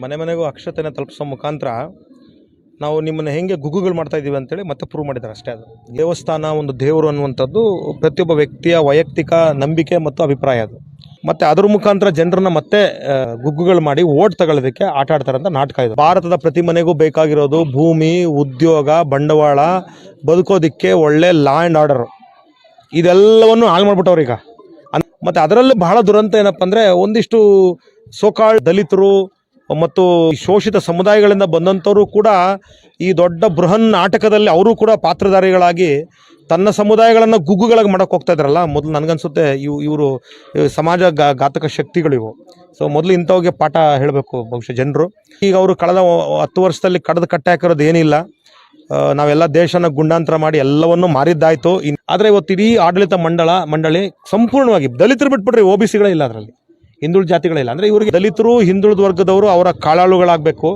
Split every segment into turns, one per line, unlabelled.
ಮನೆ ಮನೆಗೂ ಅಕ್ಷತೆಯನ್ನು ತಲುಪಿಸೋ ಮುಖಾಂತರ ನಾವು ನಿಮ್ಮನ್ನು ಹೆಂಗೆ ಗುಗ್ಗುಗಳು ಮಾಡ್ತಾ ಇದ್ದೀವಿ ಅಂತೇಳಿ ಮತ್ತೆ ಪ್ರೂವ್ ಮಾಡಿದ್ದಾರೆ ಅಷ್ಟೇ ಅದು. ದೇವಸ್ಥಾನ ಒಂದು ದೇವರು ಅನ್ನುವಂಥದ್ದು ಪ್ರತಿಯೊಬ್ಬ ವ್ಯಕ್ತಿಯ ವೈಯಕ್ತಿಕ ನಂಬಿಕೆ ಮತ್ತು ಅಭಿಪ್ರಾಯ ಅದು. ಮತ್ತೆ ಅದ್ರ ಮುಖಾಂತರ ಜನರನ್ನ ಮತ್ತೆ ಗುಗ್ಗುಗಳು ಮಾಡಿ ಓಟ್ ತಗೊಳ್ಳೋದಕ್ಕೆ ಆಟ ಆಡ್ತಾರೆ ಅಂತ ನಾಟಕ ಇದೆ. ಭಾರತದ ಪ್ರತಿ ಮನೆಗೂ ಬೇಕಾಗಿರೋದು ಭೂಮಿ, ಉದ್ಯೋಗ, ಬಂಡವಾಳ, ಬದುಕೋದಿಕ್ಕೆ ಒಳ್ಳೆ ಲಾ ಆ್ಯಂಡ್ ಆರ್ಡರ್ ಇದೆಲ್ಲವನ್ನು ಹಾಳು ಮಾಡ್ಬಿಟ್ಟವ್ರು ಈಗ. ಅನ್- ಮತ್ತೆ ಅದರಲ್ಲೂ ಬಹಳ ದುರಂತ ಏನಪ್ಪ ಅಂದರೆ ಒಂದಿಷ್ಟು ಸೋಕಾಳ್ ದಲಿತರು ಮತ್ತು ಶೋಷಿತ ಸಮುದಾಯಗಳಿಂದ ಬಂದಂಥವರು ಕೂಡ ಈ ದೊಡ್ಡ ಬೃಹನ್ ನಾಟಕದಲ್ಲಿ ಅವರು ಕೂಡ ಪಾತ್ರಧಾರಿಗಳಾಗಿ ತನ್ನ ಸಮುದಾಯಗಳನ್ನು ಗುಗ್ಗುಗಳಾಗಿ ಮಾಡೋಕೆ ಹೋಗ್ತಾ ಇದ್ರಲ್ಲ, ಮೊದಲು ನನಗನ್ಸುತ್ತೆ ಇವು, ಇವರು ಸಮಾಜ ಘಾತಕ ಶಕ್ತಿಗಳಿವು ಸೊ ಮೊದಲು ಇಂಥವ್ಗೆ ಪಾಠ ಹೇಳಬೇಕು ಬಹುಶಃ ಜನರು. ಈಗ ಅವರು ಕಳೆದ ಹತ್ತು ವರ್ಷದಲ್ಲಿ ಕಡದ ಕಟ್ಟೆ ಹಾಕಿರೋದು ಏನಿಲ್ಲ. ನಾವೆಲ್ಲ ದೇಶನ ಗುಂಡಾಂತರ ಮಾಡಿ ಎಲ್ಲವನ್ನೂ ಮಾರಿದ್ದಾಯಿತು. ಆದ್ರೆ ಇವತ್ತು ಇಡೀ ಆಡಳಿತ ಮಂಡಳ, ಮಂಡಳಿ ಸಂಪೂರ್ಣವಾಗಿ ದಲಿತರು ಬಿಟ್ಬಿಟ್ರಿ ಒ ಬಿ ಸಿಗಳೇ ಇಲ್ಲ ಅದರಲ್ಲಿ. ಹಿಂದುಳಿದ ಜಾತಿಗಳಿಲ್ಲ. ಅಂದ್ರೆ ಇವರಿಗೆ ದಲಿತರು, ಹಿಂದುಳಿದ ವರ್ಗದವರು ಅವರ ಕಾಳಾಳುಗಳಾಗಬೇಕು.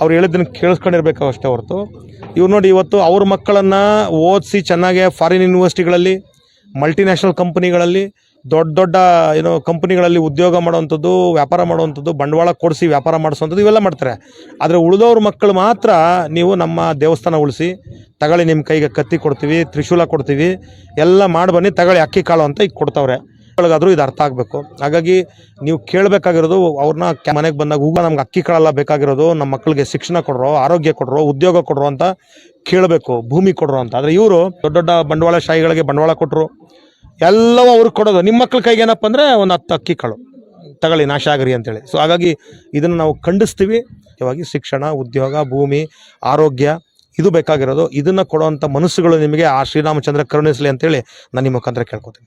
ಅವ್ರು ಹೇಳಿದ್ದನ್ನು ಕೇಳಿಸ್ಕೊಂಡಿರ್ಬೇಕು ಅಷ್ಟೇ ಹೊರತು. ಇವ್ರು ನೋಡಿ ಇವತ್ತು ಅವ್ರ ಮಕ್ಕಳನ್ನು ಓದಿಸಿ ಚೆನ್ನಾಗೆ ಫಾರಿನ್ ಯೂನಿವರ್ಸಿಟಿಗಳಲ್ಲಿ ಮಲ್ಟಿನ್ಯಾಷನಲ್ ಕಂಪನಿಗಳಲ್ಲಿ ದೊಡ್ಡ ದೊಡ್ಡ, ಏನೋ ಕಂಪನಿಗಳಲ್ಲಿ ಉದ್ಯೋಗ ಮಾಡುವಂಥದ್ದು, ವ್ಯಾಪಾರ ಮಾಡುವಂಥದ್ದು, ಬಂಡವಾಳ ಕೊಡಿಸಿ ವ್ಯಾಪಾರ ಮಾಡಿಸುವಂಥದ್ದು ಇವೆಲ್ಲ ಮಾಡ್ತಾರೆ. ಆದರೆ ಉಳಿದವ್ರ ಮಕ್ಕಳು ಮಾತ್ರ ನೀವು ನಮ್ಮ ದೇವಸ್ಥಾನ ಉಳಿಸಿ, ತಗೊಳ್ಳಿ ನಿಮ್ಮ ಕೈಗೆ ಕತ್ತಿ ಕೊಡ್ತೀವಿ, ತ್ರಿಶೂಲ ಕೊಡ್ತೀವಿ, ಎಲ್ಲ ಮಾಡಿ ಬನ್ನಿ, ತಗೊಳ್ಳಿ, ಅಕ್ಕಿ ಕಾಳು ಅಂತ ಈಗ ಕೊಡ್ತಾವ್ರೆ. ಒಳಗಾದ್ರೂ ಇದು ಅರ್ಥ ಆಗಬೇಕು. ಹಾಗಾಗಿ ನೀವು ಕೇಳಬೇಕಾಗಿರೋದು ಅವ್ರನ್ನ ಮನೆಗೆ ಬಂದಾಗ ಹೂವು ನಮ್ಗೆ ಅಕ್ಕಿ ಕಾಳೆಲ್ಲ ಬೇಕಾಗಿರೋದು, ನಮ್ಮ ಮಕ್ಕಳಿಗೆ ಶಿಕ್ಷಣ ಕೊಡ್ರೋ, ಆರೋಗ್ಯ ಕೊಡ್ರೋ, ಉದ್ಯೋಗ ಕೊಡ್ರೋ ಅಂತ ಕೇಳಬೇಕು, ಭೂಮಿ ಕೊಡ್ರೋ ಅಂತ. ಆದರೆ ಇವರು ದೊಡ್ಡ ದೊಡ್ಡ ಬಂಡವಾಳ ಶಾಹಿಗಳಿಗೆ ಬಂಡವಾಳ ಕೊಟ್ಟರು ಎಲ್ಲವೂ ಅವ್ರಿಗೆ ಕೊಡೋದು. ನಿಮ್ಮ ಮಕ್ಳ ಕೈಗೆ ಏನಪ್ಪ ಅಂದರೆ ಒಂದು ಹತ್ತು ಅಕ್ಕಿ ಕಾಳು. ತಗೊಳ್ಳಿ, ನಾಶ ಆಗರಿ ಅಂತೇಳಿ. ಸೊ ಹಾಗಾಗಿ ಇದನ್ನು ನಾವು ಖಂಡಿಸ್ತೀವಿ. ಮುಖ್ಯವಾಗಿ ಶಿಕ್ಷಣ, ಉದ್ಯೋಗ, ಭೂಮಿ, ಆರೋಗ್ಯ, ಇದು ಬೇಕಾಗಿರೋದು. ಇದನ್ನು ಕೊಡುವಂಥ ಮನಸ್ಸುಗಳು ನಿಮಗೆ ಆ ಶ್ರೀರಾಮಚಂದ್ರ ಕರುಣಿಸಲಿ ಅಂತೇಳಿ ನಾನು ನಿಮ್ಮ ಮುಖಾಂತರ ಕೇಳ್ಕೊತೀನಿ.